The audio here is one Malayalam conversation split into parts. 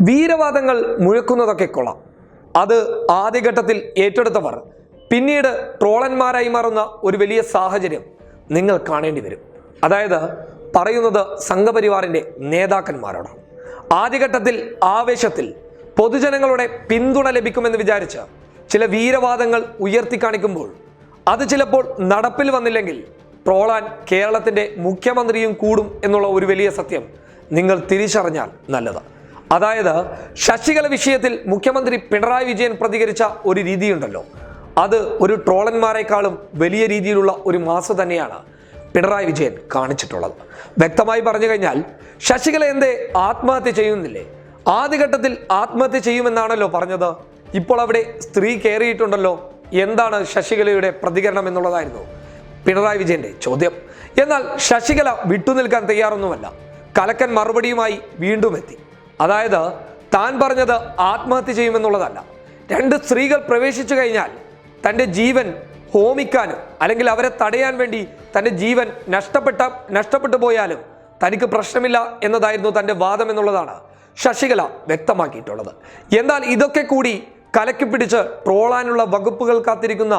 വീരവാദങ്ങൾ മുഴക്കുന്നതൊക്കെ കൊള്ളാം. അത് ആദ്യഘട്ടത്തിൽ ഏറ്റെടുത്തവർ പിന്നീട് ട്രോളന്മാരായി മാറുന്ന ഒരു വലിയ സാഹചര്യം നിങ്ങൾ കാണേണ്ടി വരും. അതായത് പറയുന്നത് സംഘപരിവാറിന്റെ നേതാക്കന്മാരോടാണ്. ആദ്യഘട്ടത്തിൽ ആവേശത്തിൽ പൊതുജനങ്ങളുടെ പിന്തുണ ലഭിക്കുമെന്ന് വിചാരിച്ച് ചില വീരവാദങ്ങൾ ഉയർത്തി കാണിക്കുമ്പോൾ അത് ചിലപ്പോൾ നടപ്പിൽ വന്നില്ലെങ്കിൽ ട്രോളാൻ കേരളത്തിന്റെ മുഖ്യമന്ത്രിയും കൂടും എന്നുള്ള ഒരു വലിയ സത്യം നിങ്ങൾ തിരിച്ചറിഞ്ഞാൽ നല്ലത് അതായത് ശശികല വിഷയത്തിൽ മുഖ്യമന്ത്രി പിണറായി വിജയൻ പ്രതികരിച്ച ഒരു രീതിയുണ്ടല്ലോ. അത് ഒരു ട്രോളന്മാരെക്കാളും വലിയ രീതിയിലുള്ള ഒരു മാസ തന്നെയാണ് പിണറായി വിജയൻ കാണിച്ചിട്ടുള്ളത്. വ്യക്തമായി പറഞ്ഞു കഴിഞ്ഞാൽ ശശികല എന്തേ ആത്മഹത്യ ചെയ്യുന്നില്ലേ? ആദ്യഘട്ടത്തിൽ ആത്മഹത്യ ചെയ്യുമെന്നാണല്ലോ പറഞ്ഞത്. ഇപ്പോൾ അവിടെ സ്ത്രീ കയറിയിട്ടുണ്ടല്ലോ. എന്താണ് ശശികലയുടെ പ്രതികരണം എന്നുള്ളതായിരുന്നു പിണറായി വിജയന്റെ ചോദ്യം. എന്നാൽ ശശികല വിട്ടുനിൽക്കാൻ തയ്യാറൊന്നുമല്ല. കലക്കൻ മറുപടിയുമായി വീണ്ടും എത്തി. അതായത് താൻ പറഞ്ഞത് ആത്മഹത്യ ചെയ്യുമെന്നുള്ളതല്ല. രണ്ട് സ്ത്രീകൾ പ്രവേശിച്ചു കഴിഞ്ഞാൽ തന്റെ ജീവൻ ഹോമിക്കാനും അല്ലെങ്കിൽ അവരെ തടയാൻ വേണ്ടി തന്റെ ജീവൻ നഷ്ടപ്പെട്ട നഷ്ടപ്പെട്ടു പോയാലും തനിക്ക് പ്രശ്നമില്ല എന്നതായിരുന്നു തന്റെ വാദം എന്നുള്ളതാണ് ശശികല വ്യക്തമാക്കിയിട്ടുള്ളത്. എന്നാൽ ഇതൊക്കെ കൂടി കലക്കി പിടിച്ച് ട്രോളാനുള്ള വകുപ്പുകൾ കാത്തിരിക്കുന്ന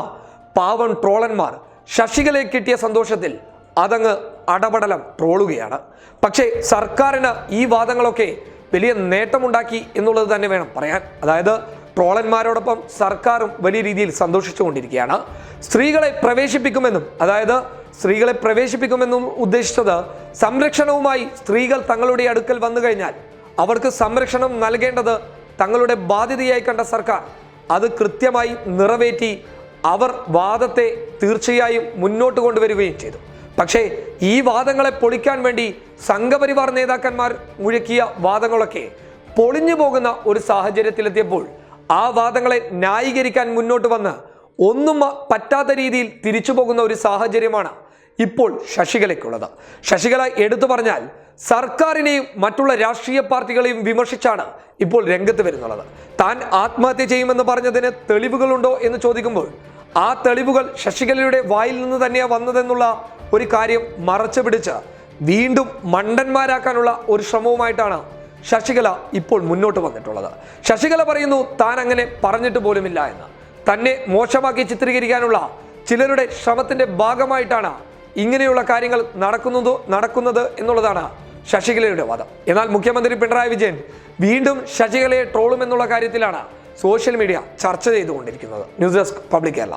പാവം ട്രോളന്മാർ ശശികലയെ കിട്ടിയ സന്തോഷത്തിൽ അതങ്ങ് അടപടലം ട്രോളുകയാണ്. പക്ഷേ സർക്കാരിന് ഈ വാദങ്ങളൊക്കെ വലിയ നേട്ടമുണ്ടാക്കി എന്നുള്ളത് തന്നെ വേണം പറയാൻ. അതായത് ട്രോളന്മാരോടൊപ്പം സർക്കാരും വലിയ രീതിയിൽ സന്തോഷിച്ചുകൊണ്ടിരിക്കുകയാണ്. സ്ത്രീകളെ പ്രവേശിപ്പിക്കുമെന്നും അതായത് സ്ത്രീകളെ പ്രവേശിപ്പിക്കുമെന്നും ഉദ്ദേശിച്ചത് സംരക്ഷണവുമായി സ്ത്രീകൾ തങ്ങളുടെ അടുക്കൽ വന്നു കഴിഞ്ഞാൽ അവർക്ക് സംരക്ഷണം നൽകേണ്ടത് തങ്ങളുടെ ബാധ്യതയായി കണ്ട സർക്കാർ. അത് കൃത്യമായി നിറവേറ്റി അവർ വാദത്തെ തീർച്ചയായും മുന്നോട്ട് കൊണ്ടുവരികയും ചെയ്തു. പക്ഷേ ഈ വാദങ്ങളെ പൊളിക്കാൻ വേണ്ടി സംഘപരിവാർ നേതാക്കന്മാർ മുഴക്കിയ വാദങ്ങളൊക്കെ പൊളിഞ്ഞു പോകുന്ന ഒരു സാഹചര്യത്തിലെത്തിയപ്പോൾ ആ വാദങ്ങളെ ന്യായീകരിക്കാൻ മുന്നോട്ട് വന്ന് ഒന്നും പറ്റാത്ത രീതിയിൽ തിരിച്ചു പോകുന്ന ഒരു സാഹചര്യമാണ് ഇപ്പോൾ ശശികലയ്ക്കുള്ളത്. ശശികല എടുത്തു പറഞ്ഞാൽ സർക്കാരിനെയും മറ്റുള്ള രാഷ്ട്രീയ പാർട്ടികളെയും വിമർശിച്ചാണ് ഇപ്പോൾ രംഗത്ത് വരുന്നുള്ളത്. താൻ ആത്മഹത്യ ചെയ്യുമെന്ന് പറഞ്ഞതിന് തെളിവുകളുണ്ടോ എന്ന് ചോദിക്കുമ്പോൾ ആ തെളിവുകൾ ശശികലയുടെ വായിൽ നിന്ന് തന്നെയാണ് വന്നതെന്നുള്ള ഒരു കാര്യം മറച്ചു പിടിച്ച് വീണ്ടും മണ്ടന്മാരാക്കാനുള്ള ഒരു ശ്രമവുമായിട്ടാണ് ശശികല ഇപ്പോൾ മുന്നോട്ട് വന്നിട്ടുള്ളത്. ശശികല പറയുന്നു താൻ അങ്ങനെ പറഞ്ഞിട്ട് പോലുമില്ല എന്ന്. തന്നെ മോശമാക്കി ചിത്രീകരിക്കാനുള്ള ചിലരുടെ ശ്രമത്തിന്റെ ഭാഗമായിട്ടാണ് ഇങ്ങനെയുള്ള കാര്യങ്ങൾ നടക്കുന്നത് നടക്കുന്നത് എന്നുള്ളതാണ് ശശികലയുടെ വാദം. എന്നാൽ മുഖ്യമന്ത്രി പിണറായി വിജയൻ വീണ്ടും ശശികലയെ ട്രോളുമെന്നുള്ള കാര്യത്തിലാണ് സോഷ്യൽ മീഡിയ ചർച്ച ചെയ്തുകൊണ്ടിരിക്കുന്നത്. News desk public Kerala.